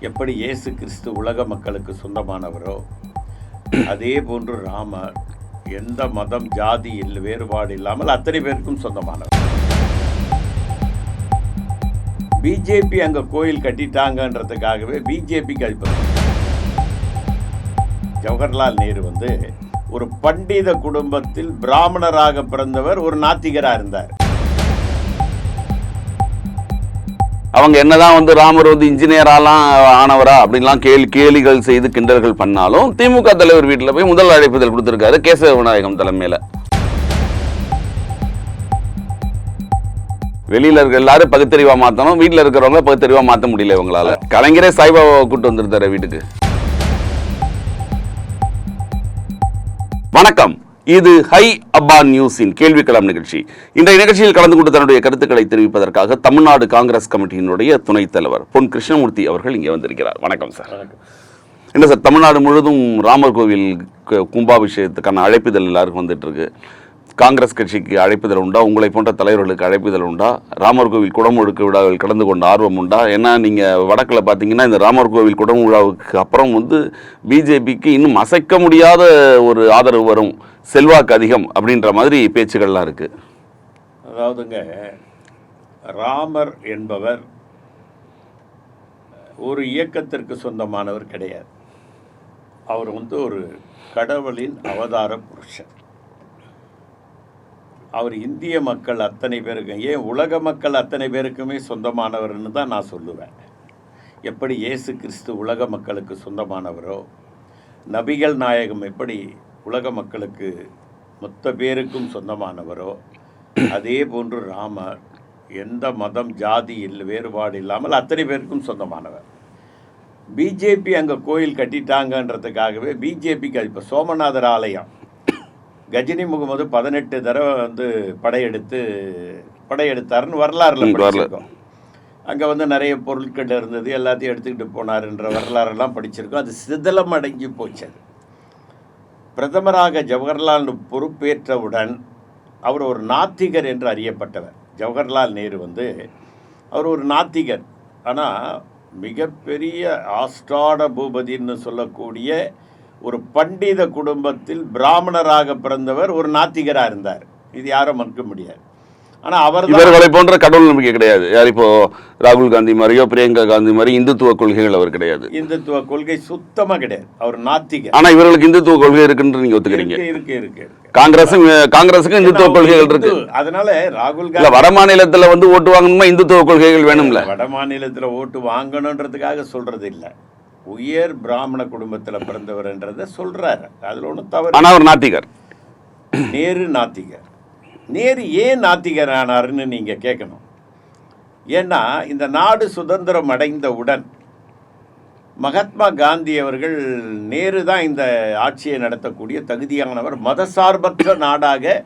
எப்படி இயேசு கிறிஸ்து உலக மக்களுக்கு சொந்தமானவரோ அதே போன்று ராமர் எந்த மதம் ஜாதி இல்லை வேறுபாடு இல்லாமல் அத்தனை பேருக்கும் சொந்தமானவர். பிஜேபி அங்கே கோயில் கட்டிட்டாங்கன்றதுக்காகவே பிஜேபிக்கு அது ஜவஹர்லால் நேரு வந்து ஒரு பண்டித குடும்பத்தில் பிராமணராக பிறந்தவர் ஒரு நாத்திகராக இருந்தார். அவங்க என்னதான் வந்து ராமர் வந்து இன்ஜினியராலாம் ஆனவரா அப்படின்லாம் கேள்வி கேலிகள் செய்து கிண்டல்கள் பண்ணாலும் திமுக தலைவர் வீட்டில் போய் முதல் அழைப்புதல் கொடுத்துருக்காரு கேசவ விநாயகம் தலைமையில். வெளியில இருக்க எல்லாரும் பகுத்தறிவா மாத்தணும் வீட்டில் இருக்கிறவங்க பகுத்தறிவா மாற்ற முடியல இவங்களால. கலைஞரே சாய்பாபாவை கூட்டு வந்துருந்தாரு வீட்டுக்கு. வணக்கம். இது ஹை அப்பா நியூஸின் கேள்விக்களம் நிகழ்ச்சி. இன்றைய நிகழ்ச்சியில் கலந்து கொண்டு தன்னுடைய கருத்துக்களை தெரிவிப்பதற்காக தமிழ்நாடு காங்கிரஸ் கமிட்டியினுடைய துணைத் தலைவர் பொன் கிருஷ்ணமூர்த்தி அவர்கள் இங்கே வந்திருக்கிறார். வணக்கம் சார். என்ன சார் தமிழ்நாடு முழுவதும் ராமர் கோவில் கும்பாபிஷேகத்துக்கான அழைப்புதல் எல்லாருக்கும் வந்துட்டு இருக்கு. காங்கிரஸ் கட்சிக்கு அழைப்புதல் உண்டா? உங்களை போன்ற தலைவர்களுக்கு அழைப்புதல் உண்டா? ராமர் கோவில் குடமுழுக்கு விழாவில் கலந்து கொண்ட ஆர்வம் உண்டா? ஏன்னா நீங்கள் வடக்கில் பார்த்தீங்கன்னா இந்த ராமர் கோவில் குடமுழாவுக்கு அப்புறம் வந்து பிஜேபிக்கு இன்னும் அசைக்க முடியாத ஒரு ஆதரவு வரும். செல்வாக்கு அதிகம் அப்படின்ற மாதிரி பேச்சுகள்லாம் இருக்குது அதாவதுங்க ராமர் என்பவர் ஒரு இயக்கத்திற்கு சொந்தமானவர் கிடையாது. அவர் வந்து ஒரு கடவுளின் அவதார புருஷன். அவர் இந்திய மக்கள் அத்தனை பேருக்கும் ஏன் உலக மக்கள் அத்தனை பேருக்குமே சொந்தமானவர்னு தான் நான் சொல்லுவேன். எப்படி இயேசு கிறிஸ்து உலக மக்களுக்கு சொந்தமானவரோ நபிகள் நாயகம் எப்படி உலக மக்களுக்கு மொத்த பேருக்கும் சொந்தமானவரோ அதே போன்று ராமர் எந்த மதம் ஜாதி இல்லை வேறுபாடு இல்லாமல் அத்தனை பேருக்கும் சொந்தமானவர். பிஜேபி அங்கே கோயில் கட்டிட்டாங்கன்றதுக்காகவே பிஜேபிக்கு இப்போ சோமநாதர் ஆலயம். கஜினி முகமது பதினெட்டு தடவை வந்து படையெடுத்து படையெடுத்தாருன்னு வரலாறுல. படிச்சிருக்கோம். அங்கே வந்து நிறைய பொருட்கள் இருந்தது எல்லாத்தையும் எடுத்துக்கிட்டு போனாருன்ற வரலாறெல்லாம் படிச்சிருக்கோம். அது சிதலம் அடைஞ்சு போச்சு பிரதமராக ஜவஹர்லால் பொறுப்பேற்றவுடன் அவர் ஒரு நாத்திகர் என்று அறியப்பட்டவர். ஜவஹர்லால் நேரு வந்து அவர் ஒரு நாத்திகர். ஆனால் மிகப்பெரிய ஆஸ்டாட பூபதின்னு சொல்லக்கூடிய ஒரு பண்டித குடும்பத்தில் பிராமணராக பிறந்தவர் ஒரு நாத்திகராக இருந்தார். இது யாரும் மறுக்க முடியாது. ஆனால் அவர் இவர்களை போன்ற கடவுள் நம்பிக்கை கிடையாது. யார் இப்போ ராகுல் காந்தி மாதிரியோ பிரியங்கா காந்தி மாதிரி இந்துத்துவ கொள்கைகள் அவர் கிடையாது. இந்துத்துவ கொள்கை சுத்தமாக கிடையாது. அவர் நாத்திகர். ஆனா இவர்களுக்கு இந்துத்துவ கொள்கை இருக்குன்னு நீங்க ஒத்துக்கிறீங்க. இருக்கு இருக்கு காங்கிரஸும் காங்கிரஸுக்கும் இந்துத்துவ கொள்கைகள் இருக்கு. அதனால ராகுல் காந்தி வட மாநிலத்துல வந்து ஓட்டு வாங்கணுமா? இந்துத்துவ கொள்கைகள் வேணும்ல. வட மாநிலத்தில் ஓட்டு வாங்கணுன்றதுக்காக சொல்றது இல்ல உயர் பிராமண குடும்பத்துல பிறந்தவர்ன்றதை சொல்றாரு. அதுல ஒன்றும் தவறு ஆனா அவர் நாத்திகர். நேரு நாத்திகர். நேரு ஏன் நாத்திகர் ஆனாருன்னு நீங்க கேட்கணும் ஏன்னா இந்த நாடு சுதந்திரம் அடைந்தவுடன் மகாத்மா காந்தி அவர்கள் நேரு தான் இந்த ஆட்சியை நடத்தக்கூடிய தகுதியானவர். மதசார்பற்ற நாடாக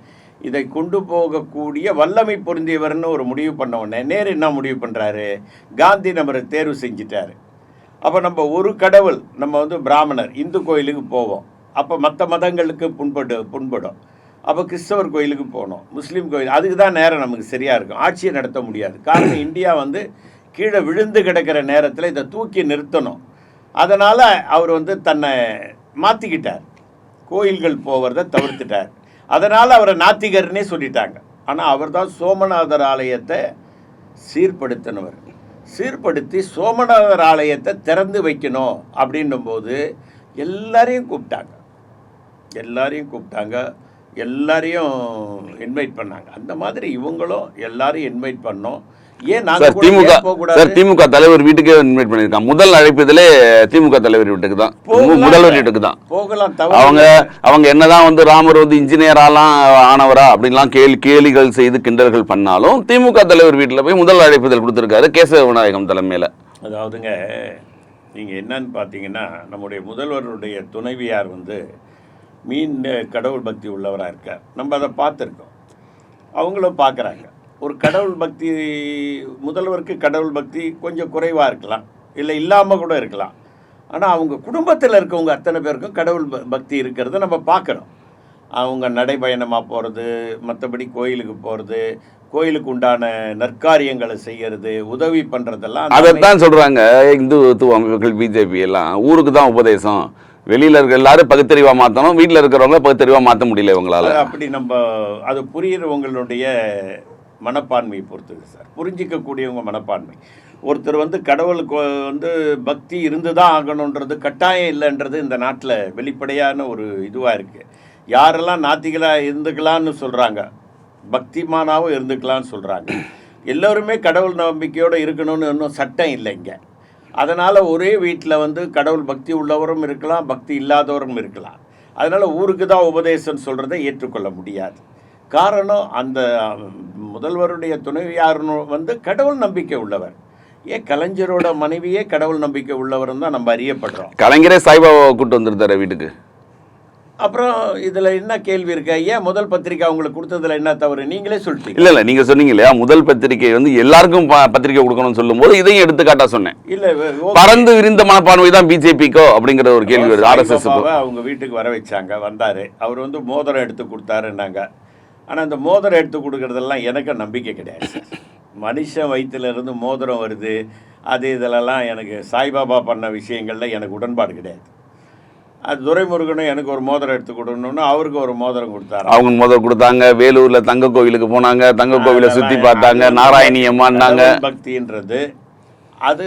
இதை கொண்டு போகக்கூடிய வல்லமை பொருந்தியவர்னு ஒரு முடிவு பண்ண உடனே நேரு என்ன முடிவு பண்ணுறாரு காந்தி நம்மளை தேர்வு செஞ்சிட்டாரு. அப்போ நம்ம ஒரு கடவுள் நம்ம வந்து பிராமணர் இந்து கோயிலுக்கு போவோம். அப்போ மற்ற மதங்களுக்கு புண்படு புண்படும். அப்போ கிறிஸ்தவர் கோயிலுக்கு போகணும் முஸ்லீம் கோயில் அதுக்கு தான் நேரம் நமக்கு சரியாக இருக்கும். ஆட்சியை நடத்த முடியாது. காரணம் இந்தியா வந்து கீழே விழுந்து கிடக்கிற நேரத்தில் இதை தூக்கி நிறுத்தணும். அதனால் அவர் வந்து தன்னை மாற்றிக்கிட்டார் கோயில்கள் போகிறத தவிர்த்துட்டார். அதனால் அவரை நாத்திகர்னே சொல்லிட்டாங்க. ஆனால் அவர் தான் சோமநாதர் ஆலயத்தை சீர்படுத்தினவர். சீர்படுத்தி சோமநாதர் ஆலயத்தை திறந்து வைக்கணும் அப்படின்னும் போது எல்லாரையும் கூப்பிட்டாங்க. எல்லாரையும் கூப்பிட்டாங்க. எல்லாரையும் இன்வைட் பண்ணாங்க. அந்த மாதிரி இவங்களும் எல்லாரையும் இன்வைட் பண்ணோம். சார் திமுக? சார் திமுக தலைவர் வீட்டுக்கே இன்வைட் பண்ணியிருக்காங்க. முதல் அழைப்பதிலே திமுக தலைவர் வீட்டுக்கு தான் முதல்வர். வீட்டுக்கு தான் அவங்க அவங்க என்னதான் வந்து ராமர் வந்து இன்ஜினியராலாம் ஆனவரா அப்படின்லாம் கேலி கேலிகள் செய்து கிண்டல்கள் பண்ணாலும் திமுக தலைவர் வீட்டில் போய் முதல் அழைப்புதல் கொடுத்துருக்காரு கேசவ விநாயகம் தலைமையில. அதாவதுங்க நீங்கள் என்னன்னு பார்த்தீங்கன்னா நம்முடைய முதல்வருடைய துணைவியார் வந்து மீன் கடவுள் பக்தி உள்ளவராக இருக்கார். நம்ம அதை பார்த்துருக்கோம். அவங்களும் பார்க்குறாங்க. ஒரு கடவுள் பக்தி முதல்வருக்கு கடவுள் பக்தி கொஞ்சம் குறைவாக இருக்கலாம். இல்லை இல்லாமல் கூட இருக்கலாம். ஆனால் அவங்க குடும்பத்தில் இருக்கவங்க அத்தனை பேருக்கும் கடவுள் பக்தி இருக்கிறத நம்ம பார்க்குறோம் அவங்க நடைபயணமாக போகிறது மற்றபடி கோயிலுக்கு போகிறது கோயிலுக்கு உண்டான நற்காரியங்களை செய்யறது உதவி பண்றதெல்லாம் அந்த அதைத்தான் சொல்றாங்க. இந்துத்துவ அமைப்புகள் பிஜேபி எல்லாம். ஊருக்கு தான் உபதேசம். வெளியில இருக்க எல்லாரும் பகுத்தறிவா மாத்தணும். வீட்டுல இருக்கிறவங்க பகுத்தறிவா மாத்த முடியல இவங்களால. அப்படி நம்ம அது புரியுறவங்களுடைய மனப்பான்மையை பொறுத்தது சார். புரிஞ்சிக்கக்கூடியவங்க மனப்பான்மை. ஒருத்தர் வந்து கடவுளுக்கு வந்து பக்தி இருந்து தான் ஆகணுன்றது கட்டாயம் இல்லைன்றது இந்த நாட்டில் வெளிப்படையான ஒரு இதுவாக இருக்குது யாரெல்லாம் நாத்திகளாக இருந்துக்கலாம்னு சொல்கிறாங்க பக்திமானாவும் இருந்துக்கலாம்னு சொல்கிறாங்க எல்லோருமே கடவுள் நம்பிக்கையோடு இருக்கணும்னு இன்னும் சட்டம் இல்லை இங்கே. அதனால் ஒரே வீட்டில் வந்து கடவுள் பக்தி உள்ளவரும் இருக்கலாம் பக்தி இல்லாதவரும் இருக்கலாம். அதனால் ஊருக்கு தான் உபதேசம் சொல்கிறத ஏற்றுக்கொள்ள முடியாது. காரணம் அந்த முதல்வருடைய துணைவியார் வந்து கடவுள் நம்பிக்கை உள்ளவர். ஏன் கலைஞரோட மனைவியே கடவுள் நம்பிக்கை உள்ளவர்னு தான் நம்ம அறியப்படுறோம். கலைஞரே சாய்பாபாவை கூட்டு வந்துருந்தாரு வீட்டுக்கு. அப்புறம் இதில் என்ன கேள்வி இருக்கு? ஏன் முதல் பத்திரிக்கை அவங்களுக்கு கொடுத்ததுல என்ன தவறு? நீங்களே சொல்லிட்டீங்க. இல்ல இல்ல நீங்க சொன்னீங்க இல்லையா? முதல் பத்திரிகை வந்து எல்லாருக்கும் ப- பத்திரிகை கொடுக்கணும்னு சொல்லும்போது இதையும் எடுத்துக்காட்டா சொன்னேன். இல்லை பறந்து விரிந்த மனப்பான்மை தான் பிஜேபிக்கோ அப்படிங்கிற ஒரு கேள்வி வருது. ஆர்எஸ்எஸ் அவங்க வீட்டுக்கு வர வச்சாங்க வந்தார். அவர் வந்து மோதிரம் எடுத்து கொடுத்தாருன்னாங்க. ஆனால் அந்த மோதிரம் எடுத்து கொடுக்கறதெல்லாம் எனக்கு நம்பிக்கை கிடையாது. மனுஷன் வயித்துல இருந்து மோதிரம் வருது அது இதிலெல்லாம் எனக்கு சாய்பாபா பண்ண விஷயங்கள்ல எனக்கு உடன்பாடு கிடையாது. அது துரைமுருகனும் எனக்கு ஒரு மோதிரம் எடுத்து கொடுக்கணும்னு அவருக்கு ஒரு மோதிரம் கொடுத்தாரு அவங்க முதல் கொடுத்தாங்க வேலூர்ல தங்க கோவிலுக்கு போனாங்க தங்க கோவிலை சுத்தி பார்த்தாங்க நாராயணி அம்மான்னாங்க. பக்தின்றது அது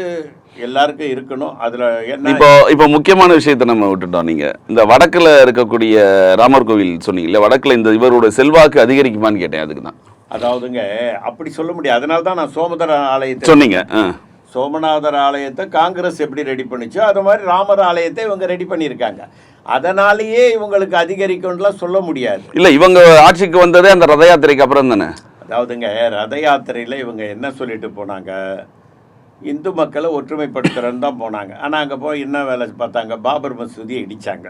எல்லாருக்கும் இருக்கணும். அதுல என்ன இப்போ இப்போ முக்கியமான விஷயத்தை நம்ம விட்டுட்டோம் நீங்க. இந்த வடக்குல இருக்கக்கூடிய ராமர் கோவில் சொன்னீங்கல்ல வடக்குல இந்த இவரோட செல்வாக்கு அதிகரிக்குமான்னு கேட்டேன் அதுக்கு தான் அதாவதுங்க அப்படி சொல்ல முடியாது. அதனால தான் நான் சோமதர ஆலயத்தை சொன்னீங்க. சோமநாதர் ஆலயத்தை காங்கிரஸ் எப்படி ரெடி பண்ணுச்சோ? அது மாதிரி ராமர் ஆலயத்தை இவங்க ரெடி பண்ணியிருக்காங்க. அதனாலேயே இவங்களுக்கு அதிகரிக்கும்லாம் சொல்ல முடியாது. இல்ல இவங்க ஆட்சிக்கு வந்ததே அந்த ரத யாத்திரைக்கு அப்புறம் தானே அதாவதுங்க ரத யாத்திரையில் இவங்க என்ன சொல்லிட்டு போனாங்க? இந்து மக்களை ஒற்றுமைப்படுத்துறேன்னு தான் போனாங்க. ஆனால் அங்கே போய் என்ன வேலை பார்த்தாங்க? பாபர் மசூதியை இடித்தாங்க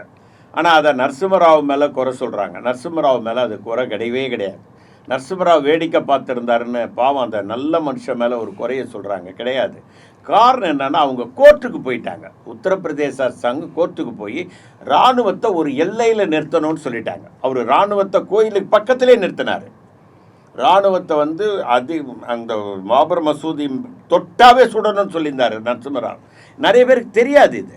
ஆனால் அதை நரசிம்மராவ் மேலே குறை சொல்கிறாங்க நரசிம்மராவ் மேலே அது குறை கிடையவே கிடையாது. நரசிம்மராவ் வேடிக்கை பார்த்துருந்தாருன்னு பாவம் அந்த நல்ல மனுஷன் மேலே ஒரு குறைய சொல்கிறாங்க கிடையாது. காரணம் என்னென்னா அவங்க கோர்ட்டுக்கு போயிட்டாங்க. உத்தரப்பிரதேச அரசாங்கம் கோர்ட்டுக்கு போய் இராணுவத்தை ஒரு எல்லையில் நிறுத்தணும்னு சொல்லிட்டாங்க. அவர் இராணுவத்தை கோயிலுக்கு பக்கத்திலே நிறுத்தினார். ராணுவத்தை வந்து அது அந்த பாபர் மசூதி தொட்டாவே சுடணும்னு சொல்லியிருந்தாரு நரசிம்மராவ். நிறைய பேருக்கு தெரியாது இது.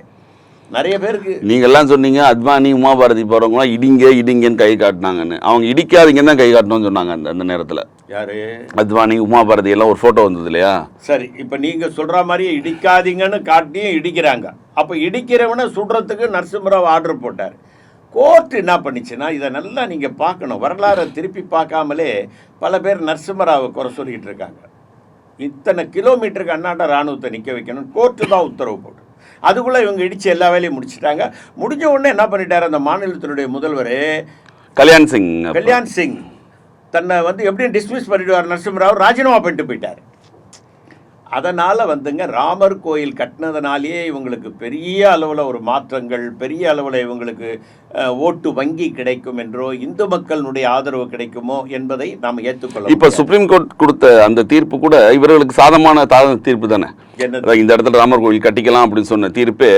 நிறைய பேருக்கு நீங்க எல்லாம் சொன்னீங்க அத்வானி உமா பாரதி போறவங்களாம் இடிங்க இடிங்கன்னு கை காட்டினாங்கன்னு. அவங்க இடிக்காதீங்கன்னு தான் கை காட்டணும்னு சொன்னாங்க அந்த அந்த நேரத்துல. யாரு? அத்வானி உமா பாரதி எல்லாம் ஒரு போட்டோ வந்தது இல்லையா? சரி இப்போ நீங்க சொல்ற மாதிரி இடிக்காதீங்கன்னு காட்டியும் இடிக்கிறாங்க. அப்போ இடிக்கிறவனை சுடுறதுக்கு நரசிம்மராவ் ஆர்டர் போட்டார். கோர்ட் என்ன பண்ணுச்சுன்னா இதை நல்லா நீங்க பார்க்கணும். வரலாறை திருப்பி பார்க்காமலே பல பேர் நரசிம்மராவை குறை சொல்லிக்கிட்டு இருக்காங்க. இத்தனை கிலோமீட்டருக்கு அண்ணாண்ட ராணுவத்தை நிற்க வைக்கணும் கோர்ட்டு தான் உத்தரவு போட்டு. அதுக்குள்ளே இவங்க இடித்து எல்லா வேலையும் முடிச்சிட்டாங்க. முடிஞ்ச உடனே என்ன பண்ணிட்டாரு அந்த மாநிலத்தினுடைய முதல்வர் கல்யாண் சிங். கல்யாண் சிங். தன்னை வந்து எப்படியும் டிஸ்மிஸ் பண்ணிடுவார் நரசிம்மராவ். ராஜினாமா பண்ணிட்டு போயிட்டார். அதனால் வந்துங்க ராமர் கோயில் கட்டினதுனாலேயே இவங்களுக்கு பெரிய அளவில் ஒரு மாற்றங்கள் பெரிய அளவில் இவங்களுக்கு ஓட்டு வங்கி கிடைக்கும் என்றோ இந்து மக்களுடைய ஆதரவு கிடைக்குமோ என்பதை நாம் ஏற்றுக்கொள்ள இப்ப சுப்ரீம் கோர்ட் கொடுத்த அந்த தீர்ப்பு கூட இவர்களுக்கு சாதமான தீர்ப்பு தானே? இந்த இடத்துல ராமர் கோவில் கட்டிக்கலாம் அப்படின்னு சொன்ன தீர்ப்பு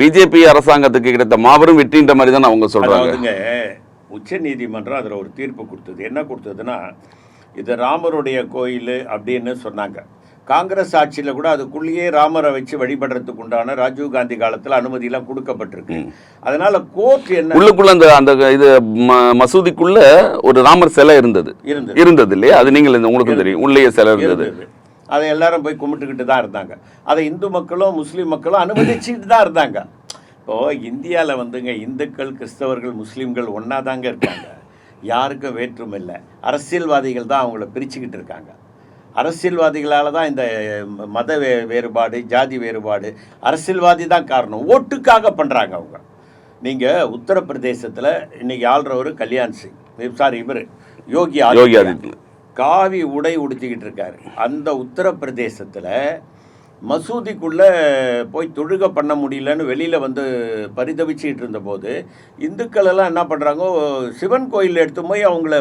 பிஜேபி அரசாங்கத்துக்கு கிடைத்த மாபெரும் வெற்றின்ற மாதிரி தானே அவங்க சொல்றாங்க. அதாவதுங்க உச்ச நீதிமன்றம் அதில் ஒரு தீர்ப்பு கொடுத்தது. என்ன கொடுத்ததுன்னா இது ராமருடைய கோயில் அப்படின்னு சொன்னாங்க. காங்கிரஸ் ஆட்சியில் கூட அதுக்குள்ளேயே ராமரை வச்சு வழிபடுறதுக்கு உண்டான ராஜீவ் காந்தி காலத்தில் அனுமதியெல்லாம் கொடுக்கப்பட்டிருக்கு. அதனால கோர்ட் என்ன உள்ளுக்குள்ள அந்த அந்த இது மசூதிக்குள்ள ஒரு ராமர் சிலை இருந்தது. இருந்தது. இல்லையா? அது நீங்கள் உங்களுக்கும் தெரியும். உள்ளேயே சிலை இருந்தது. அதை எல்லாரும் போய் கும்பிட்டுக்கிட்டு தான் இருந்தாங்க. அதை இந்து மக்களும் முஸ்லீம் மக்களும் அனுமதிச்சுட்டு தான் இருந்தாங்க. இப்போ இந்தியாவில் வந்துங்க இந்துக்கள் கிறிஸ்தவர்கள் முஸ்லீம்கள் ஒன்றா தாங்க இருக்காங்க. யாருக்கும் வேற்றுமை இல்லை. அரசியல்வாதிகள் தான் அவங்கள பிரிச்சுக்கிட்டு இருக்காங்க. அரசியல்வாதிகளால் தான் இந்த மத வே வேறுபாடு ஜாதி வேறுபாடு அரசியல்வாதி தான் காரணம். ஓட்டுக்காக பண்ணுறாங்க அவங்க. நீங்கள் உத்தரப்பிரதேசத்தில் இன்னைக்கு ஆள்றவர் கல்யாண் சிங். சாரி இவர். யோகி ஆதித்யநாத். காவி உடை உடுத்திக்கிட்டு இருக்காரு. அந்த உத்தரப்பிரதேசத்தில் மசூதிக்குள்ளே போய் தொழுகை பண்ண முடியலன்னு வெளியில் வந்து பரிதவிச்சிட்டு இருந்தபோது இந்துக்கள் எல்லாம் என்ன பண்ணுறாங்க சிவன் கோயில் எடுத்து போய் அவங்கள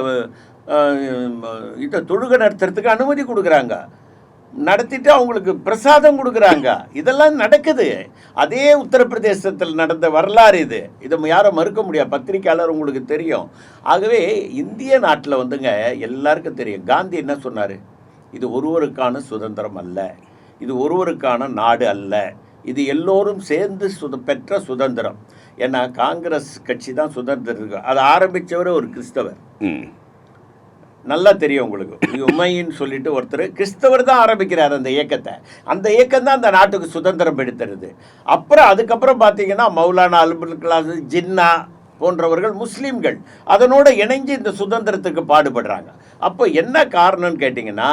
இதை தொழுகை நடத்துறதுக்கு அனுமதி கொடுக்குறாங்க. நடத்திட்டு அவங்களுக்கு பிரசாதம் கொடுக்குறாங்க. இதெல்லாம் நடக்குது. அதே உத்தரப்பிரதேசத்தில் நடந்த வரலாறு இது. இதை யாரும் மறுக்க முடியாது. பத்திரிக்கையாளர் உங்களுக்கு தெரியும். ஆகவே இந்திய நாட்டில் வந்துங்க எல்லாருக்கும் தெரியும். காந்தி என்ன சொன்னார்? இது ஒருவருக்கான சுதந்திரம் அல்ல. இது ஒருவருக்கான நாடு அல்ல. இது எல்லோரும் சேர்ந்து சுத பெற்ற சுதந்திரம். ஏன்னா காங்கிரஸ் கட்சி தான் சுதந்திரம் அதை ஆரம்பித்தவர் ஒரு கிறிஸ்தவர். நல்லா தெரியும் உங்களுக்கு. உமையின்னு சொல்லிட்டு ஒருத்தர் கிறிஸ்தவர் தான் ஆரம்பிக்கிறார் அந்த இயக்கத்தை. அந்த இயக்கம் தான் அந்த நாட்டுக்கு சுதந்திரம் எடுத்துருது. அப்புறம் அதுக்கப்புறம் பார்த்தீங்கன்னா மௌலானா அல்புல் கலாம் ஜின்னா போன்றவர்கள் முஸ்லீம்கள் அதனோட இணைஞ்சு இந்த சுதந்திரத்துக்கு பாடுபடுறாங்க. அப்போ என்ன காரணம்னு கேட்டிங்கன்னா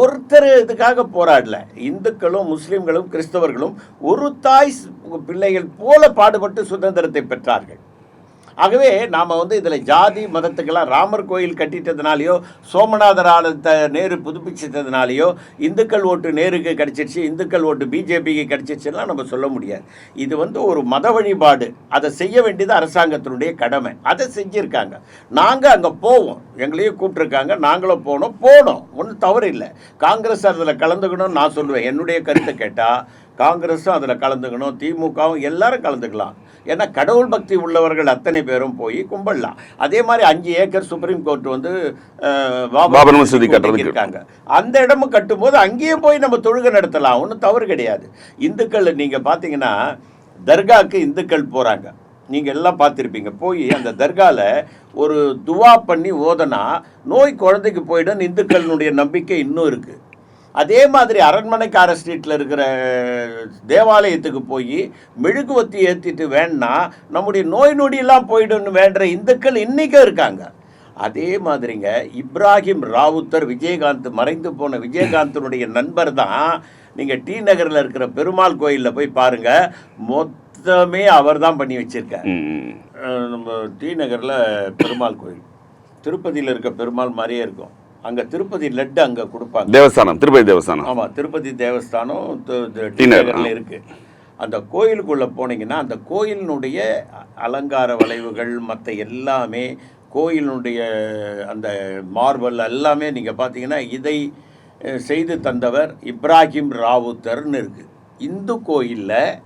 ஒருத்தர் இதுக்காக போராடல. இந்துக்களும் முஸ்லீம்களும் கிறிஸ்தவர்களும் ஒரு தாய் பிள்ளைகள் போல பாடுபட்டு சுதந்திரத்தை பெற்றார்கள். ஆகவே நாம் வந்து இதில் ஜாதி மதத்துக்கெல்லாம் ராமர் கோயில் கட்டிட்டதுனாலையோ சோமநாதர் ஆலயத்தை நேரு புதுப்பிச்சதுனாலையோ இந்துக்கள் ஓட்டு நேருக்கு கிடச்சிருச்சு இந்துக்கள் ஓட்டு பிஜேபிக்கு கிடச்சிருச்சுலாம் நம்ம சொல்ல முடியாது. இது வந்து ஒரு மத வழிபாடு. அதை செய்ய வேண்டியது அரசாங்கத்தினுடைய கடமை. அதை செஞ்சுருக்காங்க. நாங்கள் அங்கே போவோம். எங்களையும் கூப்பிட்ருக்காங்க நாங்களும் போனோம். போனோம். ஒன்றும் தவறு இல்லை. காங்கிரஸ் அதில் கலந்துக்கணும்னு நான் சொல்லுவேன். என்னுடைய கருத்தை கேட்டால் காங்கிரஸும் அதில் கலந்துக்கணும் திமுகவும் எல்லாரும் கலந்துக்கலாம். ஏன்னா கடவுள் பக்தி உள்ளவர்கள் அத்தனை பேரும் போய் கும்பிடலாம். அதே மாதிரி அஞ்சு ஏக்கர் சுப்ரீம் கோர்ட் வந்து பாபர் மசூதி. இருக்காங்க அந்த இடமும் கட்டும்போது அங்கேயும் போய் நம்ம தொழுகை நடத்தலாம். ஒன்றும் தவறு கிடையாது. இந்துக்கள் நீங்கள் பார்த்தீங்கன்னா தர்காவுக்கு இந்துக்கள் போகிறாங்க நீங்கள் எல்லாம் பார்த்துருப்பீங்க போய் அந்த தர்காவில் ஒரு துவா பண்ணி ஓதனா நோய் குழந்தைக்கு போயிடும் இந்துக்களினுடைய நம்பிக்கை இன்னும் இருக்குது அதே மாதிரி அரண்மனைக்கார ஸ்ட்ரீட்டில் இருக்கிற தேவாலயத்துக்கு போய் மெழுகுவத்தி ஏற்றிட்டு வேணா நம்முடைய நோய் நொடியெல்லாம் போயிடும்னு வேண்டுற இந்துக்கள் இன்றைக்கும் இருக்காங்க. அதே மாதிரிங்க இப்ராஹிம் ராவுத்தர் விஜயகாந்த் மறைந்து போன விஜயகாந்தனுடைய நண்பர் தான் நீங்கள் டி நகரில் இருக்கிற பெருமாள் கோயிலில் போய் பாருங்கள் மொத்தமே அவர் தான் பண்ணி வச்சிருக்கார். நம்ம டி நகரில் பெருமாள் கோயில். திருப்பதியில் இருக்க பெருமாள் மாதிரியே இருக்கும். அங்கே திருப்பதி லட்டு அங்கே கொடுப்பாங்க. தேவஸ்தானம் திருப்பதி தேவஸ்தானம். ஆமாம் திருப்பதி தேவஸ்தானம் தி- தி- டி டி நகர், நகரில் ஆ. இருக்கு. அந்த கோயிலுக்குள்ளே போனீங்கன்னா அந்த கோயிலினுடைய அலங்கார வளைவுகள் மற்ற எல்லாமே கோயிலினுடைய அந்த மார்பல் எல்லாமே நீங்கள் பார்த்தீங்கன்னா இதை செய்து தந்தவர் இப்ராஹிம் ராவுத்தர்னு இருக்கு. இந்து கோயிலில்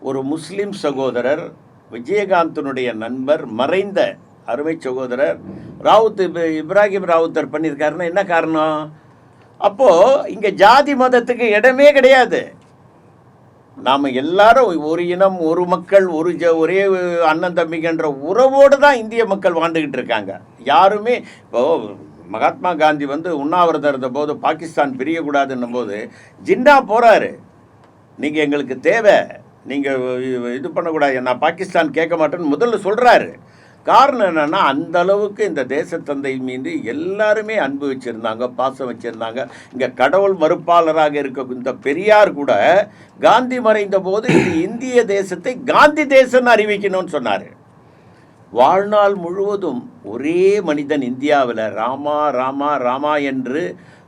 ஒரு முஸ்லிம் சகோதரர் விஜயகாந்தனுடைய நண்பர் மறைந்த அருமை சகோதரர் ராவுத் இப்ராஹிம் ராவுத்தர் பண்ணியிருக்காருன்னா என்ன காரணம்? அப்போது இங்கே ஜாதி மதத்துக்கு இடமே கிடையாது. நாம் எல்லாரும் ஒரு இனம் ஒரு மக்கள் ஒரு ஜ ஒரே அண்ணன் தம்பிங்கன்ற உறவோடு தான் இந்திய மக்கள் வாழ்ந்துக்கிட்டு இருக்காங்க. யாருமே இப்போ மகாத்மா காந்தி வந்து உண்ணாவிரதம் இருந்தபோது பாகிஸ்தான் பிரியக்கூடாதுன்னும் போது ஜின்னா போகிறாரு நீங்கள் எங்களுக்கு தேவை. நீங்கள் இது பண்ணக்கூடாது. நான் பாகிஸ்தான் கேட்க மாட்டேன்னு முதல்ல சொல்கிறாரு காரணம் என்னென்னா அந்த அளவுக்கு இந்த தேசத்தந்தை மீது எல்லாருமே அன்பு வச்சுருந்தாங்க பாசம் வச்சுருந்தாங்க. இங்கே கடவுள் மறுப்பாளராக இருக்க இந்த பெரியார் கூட காந்தி மறைந்த போது இது இந்திய தேசத்தை காந்தி தேசம்னு அறிவிக்கணும்னு சொன்னார். வாழ்நாள் முழுவதும் ஒரே மனிதன் இந்தியாவில் ராமா ராமா ராமா என்று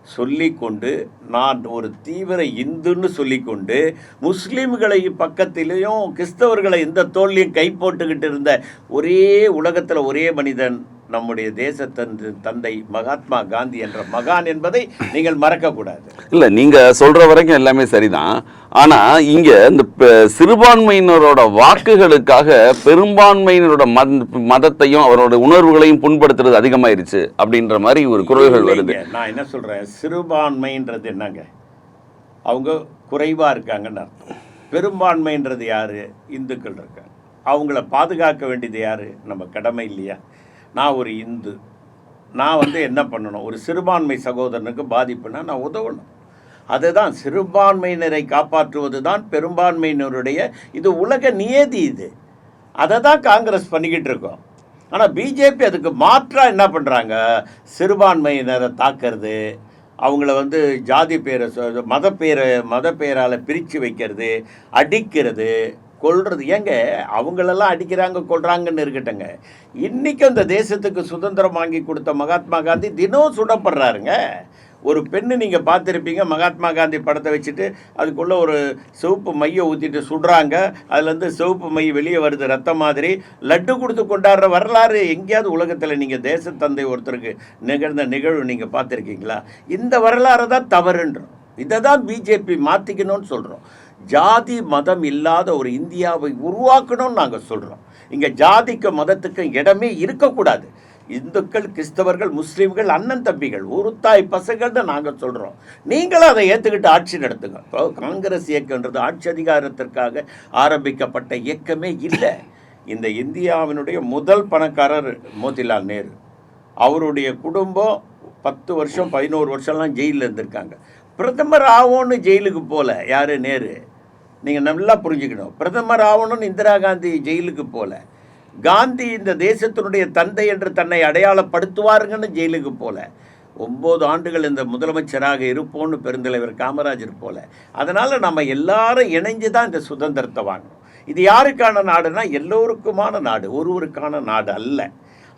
சொல்லிக்கொண்டு நான் ஒரு தீவிர இந்துன்னு சொல்லிக்கொண்டு முஸ்லீம்களை பக்கத்திலையும் கிறிஸ்தவர்களை இந்த தோல்லையும் கை போட்டுக்கிட்டு இருந்த ஒரே உலகத்தில் ஒரே மனிதன் நம்முடைய தேச தந்தை மகாத்மா காந்தி என்ற மகான் என்பதை நீங்கள் மறக்கக்கூடாது. இல்ல நீங்க சொல்ற வரைக்கும் எல்லாமே சரிதான். ஆனா இங்க இந்த சிறுபான்மையினரோட வாக்குகளுக்காக பெரும்பான்மையினரோட மத- மதத்தையும் அவரோட உணர்வுகளையும் புண்படுத்துறது அதிகமாயிருச்சு அப்படின்ற மாதிரி ஒரு குரல்கள் வருது. நான் என்ன சொல்றேன்? சிறுபான்மைன்றது என்னங்க? அவங்க குறைவா இருக்காங்கன்னு அர்த்தம். பெரும்பான்மைன்றது யாரு? இந்துக்கள் இருக்காங்க. அவங்கள பாதுகாக்க வேண்டியது யாரு? நம்ம கடமை இல்லையா? நான் ஒரு இந்து. நான் வந்து என்ன பண்ணணும்? ஒரு சிறுபான்மை சகோதரனுக்கு பாதிப்புனா நான் உதவணும். அதுதான் சிறுபான்மையினரை காப்பாற்றுவது தான் பெரும்பான்மையினருடைய இது உலக நியதி இது. அதை தான் காங்கிரஸ் பண்ணிக்கிட்டு இருக்கோம். ஆனால் பிஜேபி அதுக்கு மாற்றா என்ன பண்ணுறாங்க சிறுபான்மையினரை தாக்கிறது அவங்கள வந்து ஜாதி பேரை சொ- மத பேரை மத பேரால் பிரித்து வைக்கிறது அடிக்கிறது கொள்றது ஏங்க அவங்களெல்லாம் அடிக்கிறாங்க கொள்றாங்கன்னு இருக்கட்டுங்க இன்றைக்கும் அந்த தேசத்துக்கு சுதந்திரம் வாங்கி கொடுத்த மகாத்மா காந்தி தினம் சுடப்படுறாருங்க. ஒரு பெண்ணு நீங்கள் பார்த்துருப்பீங்க மகாத்மா காந்தி படத்தை வச்சுட்டு அதுக்குள்ளே ஒரு சிவப்பு மையை ஊற்றிட்டு சுடுறாங்க. அதுலேருந்து சிவப்பு மை வெளியே வருது ரத்தம் மாதிரி. லட்டு கொடுத்து கொண்டாடுற வரலாறு எங்கேயாவது உலகத்தில் நீங்கள் தேசத்தந்தை ஒருத்தருக்கு நிகழ்ந்த நிகழ்வு நீங்கள் பார்த்துருக்கீங்களா? இந்த வரலாறு தான் தவறுன்றோம். இதை தான் பிஜேபி மாற்றிக்கணும்னு சொல்கிறோம் ஜாதி மதம் இல்லாத ஒரு இந்தியாவை உருவாக்கணும்னு நாங்கள் சொல்கிறோம் இங்கே ஜாதிக்கும் மதத்துக்கும் இடமே இருக்கக்கூடாது. இந்துக்கள் கிறிஸ்தவர்கள் முஸ்லீம்கள் அண்ணன் தம்பிகள் ஒரு தாய் பசங்கள்னு நாங்கள் சொல்கிறோம் நீங்களும் அதை ஏற்றுக்கிட்டு ஆட்சி நடத்துங்க. இப்போ காங்கிரஸ் இயக்கன்றது ஆட்சி அதிகாரத்திற்காக ஆரம்பிக்கப்பட்ட இயக்கமே இல்லை. இந்த இந்தியாவினுடைய முதல் பணக்காரர் மோதிலால் நேரு. அவருடைய குடும்பம் பத்து வருஷம் பதினோரு வருஷம்லாம் ஜெயிலில் இருந்திருக்காங்க. பிரதமர் ஆவோன்னு ஜெயிலுக்கு போகல யார்? நேரு. நீங்கள் நல்லா புரிஞ்சுக்கணும். பிரதமர் ஆகணும்னு இந்திரா காந்தி ஜெயிலுக்கு போகல காந்தி இந்த தேசத்தினுடைய தந்தை என்று தன்னை அடையாளப்படுத்துவாருங்கன்னு ஜெயிலுக்கு போல ஒம்பது ஆண்டுகள் இந்த முதலமைச்சராக இருப்போம்னு பெருந்தலைவர் காமராஜர் போல அதனால் நம்ம எல்லாரும் இணைஞ்சு தான் இந்த சுதந்திரத்தை வாங்கணும். இது யாருக்கான நாடுனா எல்லோருக்குமான நாடு ஒருவருக்கான நாடு அல்ல.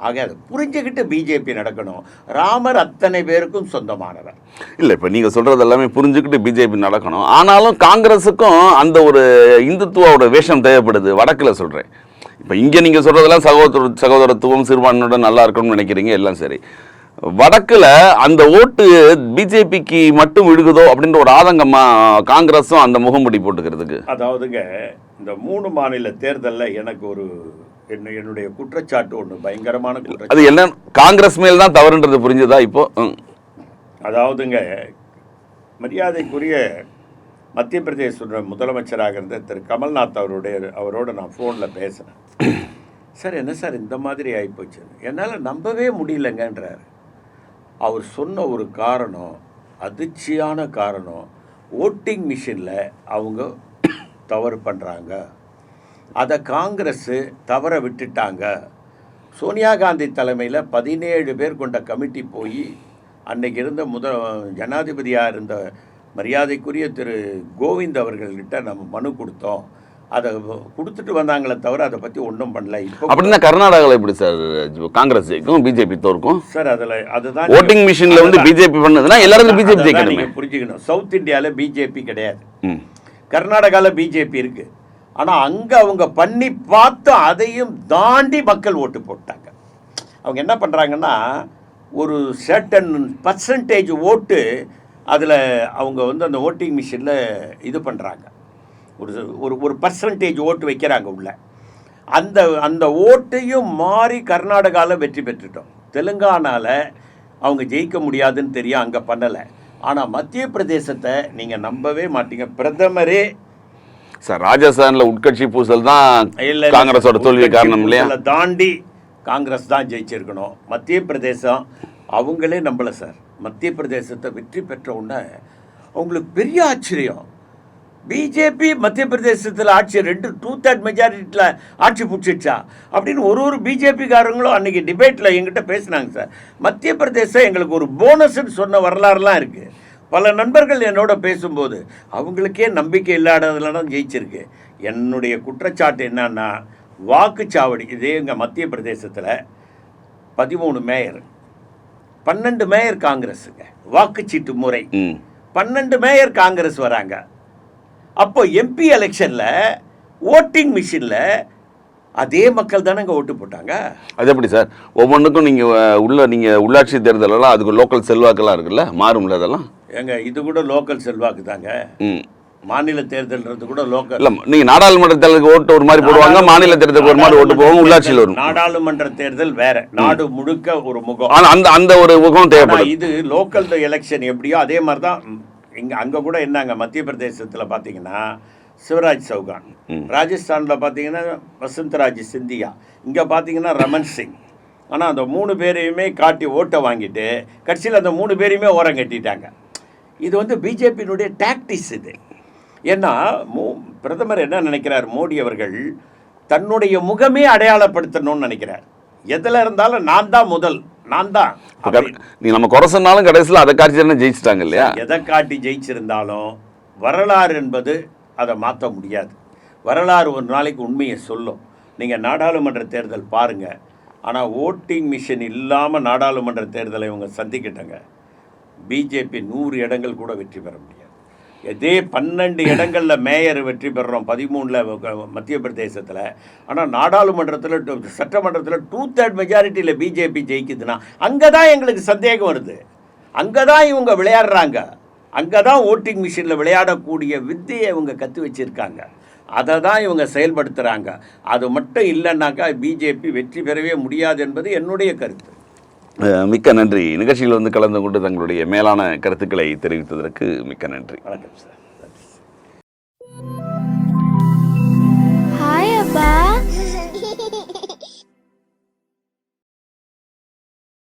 ஆக அதை புரிஞ்சுக்கிட்டு பிஜேபி நடக்கணும். ராமர் அத்தனை பேருக்கும் சொந்தமானவர். இல்லை இப்போ நீங்கள் சொல்கிறது எல்லாமே புரிஞ்சுக்கிட்டு பிஜேபி நடக்கணும். ஆனாலும் காங்கிரஸுக்கும் அந்த ஒரு இந்துத்துவோட வேஷம் தேவைப்படுது. வடக்கில் சொல்கிறேன் இப்போ இங்கே நீங்கள் சொல்கிறதெல்லாம் சகோதர சகோதரத்துவம் சிறுபான்மையோட நல்லா இருக்கணும்னு நினைக்கிறீங்க எல்லாம் சரி. வடக்கில் அந்த ஓட்டு பிஜேபிக்கு மட்டும் விழுகுதோ அப்படின்ற ஒரு ஆதங்கமா காங்கிரஸும் அந்த முகமுடி போட்டுக்கிறதுக்கு? அதாவதுங்க இந்த மூணு மாநில தேர்தலில் எனக்கு ஒரு என்ன என்னுடைய குற்றச்சாட்டு ஒன்று பயங்கரமான குற்றச்சாட்டு. அது என்ன காங்கிரஸ் மேல் தான் தவறுன்றது புரிஞ்சுதா இப்போ. அதாவதுங்க மரியாதைக்குரிய மத்திய பிரதேச முதலமைச்சராக இருந்த திரு. கமல்நாத் அவருடைய அவரோட நான் ஃபோனில் பேசினேன். சார் என்ன சார் இந்த மாதிரி ஆகிப்போச்சு என்னால் நம்பவே முடியலங்கன்றார். அவர் சொன்ன ஒரு காரணம் அதிர்ச்சியான காரணம் ஓட்டிங் மிஷினில் அவங்க தவறு பண்ணுறாங்க அதை காங்கிரஸு தவற விட்டுட்டாங்க. சோனியா காந்தி தலைமையில் பதினேழு பேர் கொண்ட கமிட்டி போய் அன்னைக்கு இருந்த முத ஜனாதிபதியாக இருந்த மரியாதைக்குரிய திரு கோவிந்த் அவர்கள்கிட்ட நம்ம மனு கொடுத்தோம். அதை கொடுத்துட்டு வந்தாங்களே தவிர அதை பற்றி ஒன்றும் பண்ணல. இப்போ அப்படின்னா கர்நாடகாவில் எப்படி சார்? காங்கிரஸ் ஜெயிக்கும் பிஜேபி தோற்கும். சார் அதில் அதுதான் ஓட்டிங் மிஷின்ல வந்து பிஜேபி பண்ணதுன்னா எல்லாருக்கும் பிஜேபி ஜெயிக்கணுமே புரிஞ்சுக்கணும். சவுத் இந்தியாவில் பிஜேபி கிடையாது. கர்நாடகாவில் பிஜேபி இருக்கு. ஆனால் அங்கே அவங்க பண்ணி பார்த்து அதையும் தாண்டி மக்கள் ஓட்டு போட்டாங்க. அவங்க என்ன பண்ணுறாங்கன்னா ஒரு சர்டன் பர்சன்டேஜ் ஓட்டு அதில் அவங்க வந்து அந்த ஓட்டிங் மிஷினில் இது பண்ணுறாங்க ஒரு ஒரு ஒரு பர்சன்டேஜ் ஓட்டு வைக்கிறாங்க உள்ள. அந்த அந்த ஓட்டையும் மாறி கர்நாடகாவில் வெற்றி பெற்றுட்டோம். தெலுங்கானாவில் அவங்க ஜெயிக்க முடியாதுன்னு தெரியும் அங்கே பண்ணலை. ஆனால் மத்திய பிரதேசத்தை நீங்கள் நம்பவே மாட்டீங்க. பிரதமரே சார் ராஜஸ்தான்ல உட்கட்சி பூசல் தான் காங்கிரஸோட. தோல்வி காரணம் இல்லையா? தாண்டி காங்கிரஸ் தான் ஜெயிச்சிருக்கணும். மத்திய பிரதேசம் அவங்களே நம்பல சார். மத்திய பிரதேசத்தை வெற்றி பெற்ற உடனே அவங்களுக்கு பெரிய ஆச்சரியம். பிஜேபி மத்திய பிரதேசத்தில் ஆட்சி ரெண்டு டூ தேர்ட் மெஜாரிட்டியில் ஆட்சி பிடிச்சிச்சா அப்படின்னு ஒரு ஒரு பிஜேபிக்காரங்களும் அன்னைக்கு டிபேட்டில் எங்கிட்ட பேசினாங்க சார். மத்திய பிரதேசம் எங்களுக்கு ஒரு போனஸ்ன்னு சொன்ன வரலாறுலாம் இருக்குது பல நண்பர்கள் என்னோட பேசும்போது அவங்களுக்கே நம்பிக்கை இல்லாததுல தான் ஜெயிச்சிருக்கு. என்னுடைய குற்றச்சாட்டு என்னன்னா வாக்குச்சாவடி இதே எங்கள் மத்திய பிரதேசத்தில் பதிமூணு மேயர் பன்னெண்டு மேயர் காங்கிரஸுங்க வாக்குச்சீட்டு முறை. பன்னெண்டு மேயர் காங்கிரஸ் வராங்க. அப்போ எம்பி எலெக்ஷனில் ஓட்டிங் மிஷினில் அதே மக்கள் தானே ஓட்டு போட்டாங்க? அது எப்படி சார்? ஒவ்வொன்றுக்கும் நீங்கள் உள்ள நீங்கள் உள்ளாட்சி தேர்தலெல்லாம் அதுக்கு லோக்கல் செல்வாக்கெல்லாம் இருக்குல்ல? மாறும்ல அதெல்லாம்? ஏங்க இது கூட லோக்கல் செல்வாக்கு தாங்க. மாநில தேர்தல்ன்றது கூட லோக்கல் இல்லை நீங்கள் நாடாளுமன்ற தேர்தலுக்கு ஓட்டு ஒரு மாதிரி போடுவாங்க மாநில தேர்தலுக்கு ஒரு மாதிரி ஓட்டு போவாங்க உள்ளாட்சியில் வரும். நாடாளுமன்ற தேர்தல் வேற. நாடு முழுக்க ஒரு முகம். ஆனால் அந்த அந்த ஒரு முகம் ஆனா தேவைப்படுது இது லோக்கல் எலெக்ஷன் எப்படியோ அதே மாதிரி தான் இங்கே அங்கே கூட என்னங்க மத்திய பிரதேசத்தில் பார்த்தீங்கன்னா சிவராஜ் சௌகான். ராஜஸ்தானில் பார்த்தீங்கன்னா வசந்தராஜ் சிந்தியா. இங்கே பார்த்தீங்கன்னா ரமன் சிங். ஆனால் அந்த மூணு பேரையுமே காட்டி ஓட்டை வாங்கிட்டு கடைசியில் அந்த மூணு பேரையுமே ஓரம் கட்டிட்டாங்க. இது வந்து பிஜேபியினுடைய டாக்டிஸ் இது. ஏன்னா மோ பிரதமர் என்ன நினைக்கிறார்? மோடி அவர்கள் தன்னுடைய முகமே அடையாளப்படுத்தணும்னு நினைக்கிறார். எதில் இருந்தாலும் நான் தான் முதல் நான் தான் நீ நம்ம குறை சொன்னாலும் கடைசியில் அதை காட்சி தானே ஜெயிச்சிட்டாங்க இல்லையா? எதை காட்டி ஜெயிச்சிருந்தாலும் வரலாறு என்பது அதை மாற்ற முடியாது. வரலாறு ஒரு நாளைக்கு உண்மையை சொல்லும். நீங்கள் நாடாளுமன்ற தேர்தல் பாருங்கள் ஆனால் ஓட்டிங் மிஷின் இல்லாமல் நாடாளுமன்ற தேர்தலை இவங்க சந்திக்கிட்டாங்க. பிஜேபி நூறு இடங்கள் கூட வெற்றி பெற முடியாது. இதே பன்னெண்டு இடங்களில் மேயர் வெற்றி பெறுறோம். பதிமூணில் மத்திய பிரதேசத்தில். ஆனால் நாடாளுமன்றத்தில் சட்டமன்றத்தில் டூ தேர்ட் மெஜாரிட்டியில் பிஜேபி ஜெயிக்குதுன்னா அங்கே தான் எங்களுக்கு சந்தேகம் வருது. அங்கே தான் இவங்க விளையாடுறாங்க. அங்கே தான் ஓட்டிங் மிஷினில் விளையாடக்கூடிய வித்தையை இவங்க கற்று வச்சுருக்காங்க. அதை தான் இவங்க செயல்படுத்துகிறாங்க அது மட்டும் இல்லைன்னாக்கா பிஜேபி வெற்றி பெறவே முடியாது என்பது என்னுடைய கருத்து. மிக்க நன்றி. நிகழ்ச்சியில் வந்து கலந்து கொண்டு தங்களுடைய மேலான கருத்துக்களை தெரிவித்ததற்கு மிக்க நன்றி. வணக்கம் சார்.